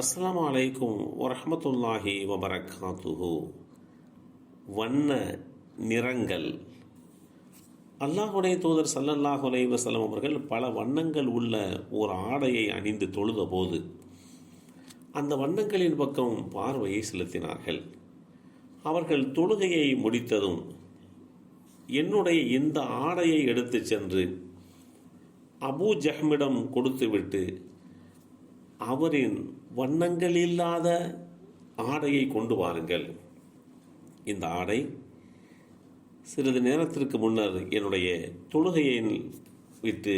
அஸ்ஸலாமு அலைக்கும் வரமத்துல்லாஹி வபரகாத்துஹு. வண்ண நிறங்கள். அல்லாஹுடைய தூதர் சல்லல்லாஹு அலை வசலம் அவர்கள் பல வண்ணங்கள் உள்ள ஒரு ஆடையை அணிந்து தொழுத போது அந்த வண்ணங்களின் பக்கம் பார்வையை செலுத்தினார்கள். அவர்கள் தொழுகையை முடித்ததும் என்னுடைய இந்த ஆடையை எடுத்து சென்று அபூ ஜஹ்மிடம் கொடுத்துவிட்டு அவரின் வண்ணங்கள் இல்லாத ஆடையை கொண்டு வாருங்கள். இந்த ஆடை சிறிது நேரத்திற்கு முன்னர் என்னுடைய தொழுகையை விட்டு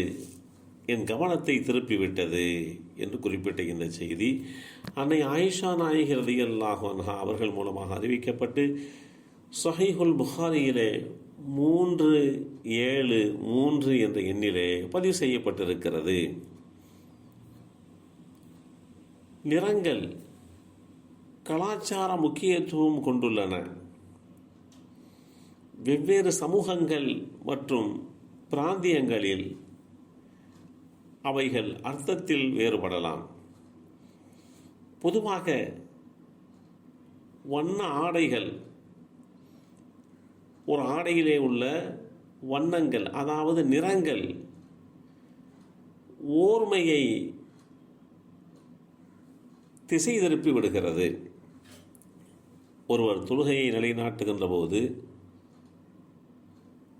என் கவனத்தை திருப்பிவிட்டது என்று குறிப்பிட்ட இந்த செய்தி அன்னை ஆயிஷா நாயகிரதி ரதியல்லாஹு அவர்கள் மூலமாக அறிவிக்கப்பட்டு சொஹைஹுல் புகாரியிலே மூன்று ஏழு மூன்று என்ற எண்ணிலே பதிவு செய்யப்பட்டிருக்கிறது. நிறங்கள் கலாச்சார முக்கியத்துவம் கொண்டுள்ளன. வெவ்வேறு சமூகங்கள் மற்றும் பிராந்தியங்களில் அவைகள் அர்த்தத்தில் வேறுபடலாம். பொதுவாக வண்ண ஆடைகள் ஒரு ஆடையிலே உள்ள வண்ணங்கள் அதாவது நிறங்கள் ஓர்மையை திசை திருப்பி விடுகிறது. ஒருவர் தொழுகையை நிலைநாட்டுகின்ற போது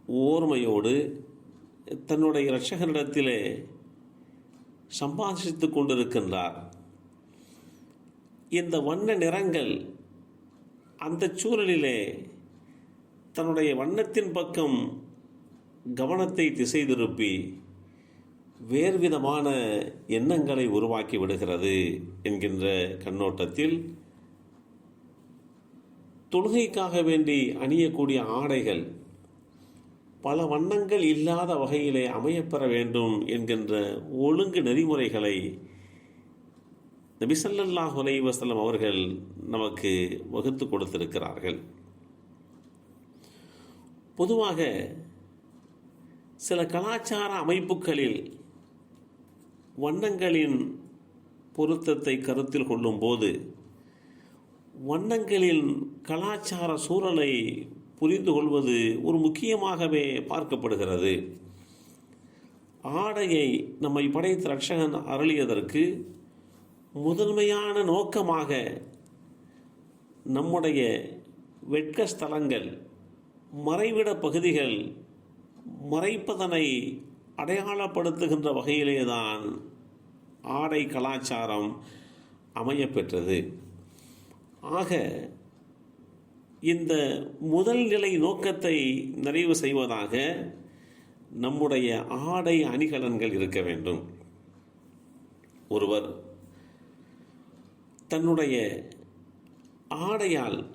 ஓர்மையோடு தன்னுடைய இரட்சகனிடத்திலே சம்பாதித்து கொண்டிருக்கின்றார். இந்த வண்ண நிறங்கள் அந்த சூழலிலே தன்னுடைய வண்ணத்தின் பக்கம் கவனத்தை திசை திருப்பி வேறுவிதமான எண்ணங்களை உருவாக்கி விடுகிறது என்கின்ற கண்ணோட்டத்தில் தொழுகைக்காக வேண்டி அணியக்கூடிய ஆடைகள் பல வண்ணங்கள் இல்லாத வகையிலே அமையப்பெற வேண்டும் என்கின்ற ஒழுங்கு நெறிமுறைகளை நபிசல்லாஹ் அலை வசலம் அவர்கள் நமக்கு வகுத்து கொடுத்திருக்கிறார்கள். பொதுவாக சில கலாச்சார அமைப்புகளில் வண்ணங்களின் பொருத்தத்தை கருத்தில் கொள்ளும்போது வண்ணங்களின் கலாச்சார சூழலை புரிந்து கொள்வது ஒரு முக்கியமாகவே பார்க்கப்படுகிறது. ஆடையை நம்மை படைத்த ரட்சகன் அருளியதற்கு முதன்மையான நோக்கமாக நம்முடைய வெட்க ஸ்தலங்கள் மறைவிட பகுதிகள் மறைப்பதனை அடையாளப்படுத்துகின்ற வகையிலேதான் ஆடை கலாச்சாரம் அமையப்பெற்றது. ஆக இந்த முதல் நிலை நோக்கத்தை நிறைவு செய்வதாக நம்முடைய ஆடை அணிகலன்கள் இருக்க வேண்டும். ஒருவர் தன்னுடைய ஆடையால்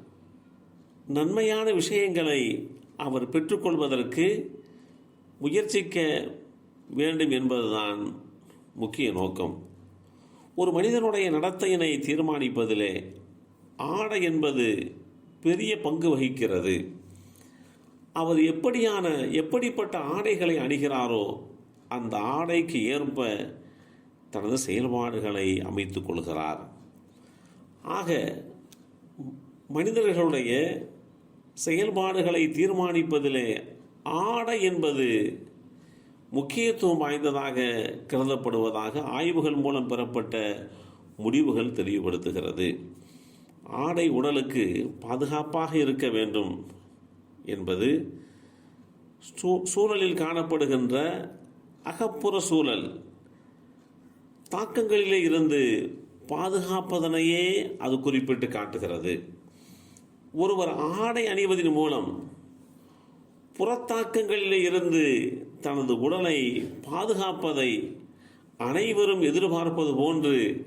நன்மையான விஷயங்களை அவர் பெற்றுக்கொள்வதற்கு முயற்சிக்க வேண்டும் என்பதுதான் முக்கிய நோக்கம். ஒரு மனிதனுடைய நடத்தையினை தீர்மானிப்பதிலே ஆடை என்பது பெரிய பங்கு வகிக்கிறது. அவர் எப்படியான எப்படிப்பட்ட ஆடைகளை அணிகிறாரோ அந்த ஆடைக்கு ஏற்ப தனது செயல்பாடுகளை அமைத்துக் கொள்கிறார். ஆக மனிதர்களுடைய செயல்பாடுகளை தீர்மானிப்பதிலே ஆடை என்பது முக்கியத்துவம் வாய்ந்ததாக கருதப்படுவதாக ஆய்வுகள் மூலம் பெறப்பட்ட முடிவுகள் தெளிவுபடுத்துகிறது. ஆடை உடலுக்கு பாதுகாப்பாக இருக்க வேண்டும் என்பது சூழலில் காணப்படுகின்ற அகப்புற சூழல். தாக்கங்களிலே இருந்து பாதுகாப்பதனையே அது குறிப்பிட்டு காட்டுகிறது. ஒருவர் ஆடை அணிவதன் மூலம் புறத்தாக்கங்களிலே இருந்து தனது உடலை பாதுகாப்பதை அனைவரும் எதிர்பார்ப்பது போன்று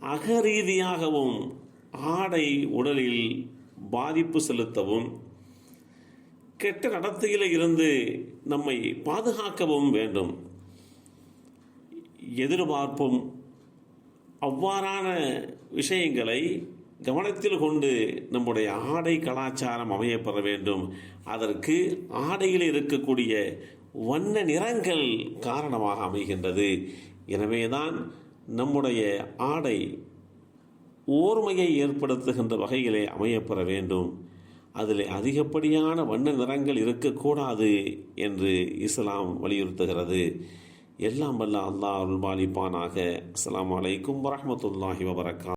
அகரீதியாகவும் ஆடை உடலில் பாதிப்பு செலுத்தவும் கெட்ட நடத்தையில் இருந்து நம்மை பாதுகாக்கவும் வேண்டும். எதிர்பார்ப்பும் அவ்வாறான விஷயங்களை கவனத்தில் கொண்டு நம்முடைய ஆடை கலாச்சாரம் அமையப்பெற வேண்டும். அதற்கு ஆடையில் இருக்கக்கூடிய வண்ண நிறங்கள் காரணமாக அமைகின்றது. எனவேதான் நம்முடைய ஆடை ஓர்மையை ஏற்படுத்துகின்ற வகையிலே அமையப்பெற வேண்டும். அதில் அதிகப்படியான வண்ண நிறங்கள் இருக்கக்கூடாது என்று இஸ்லாம் வலியுறுத்துகிறது. எல்லாம் வல்ல அல்லாஹ் அருள்பாலிப்பானாக. அஸ்ஸலாமு அலைக்கும் வரமத்துல்லாஹி வபரக்கா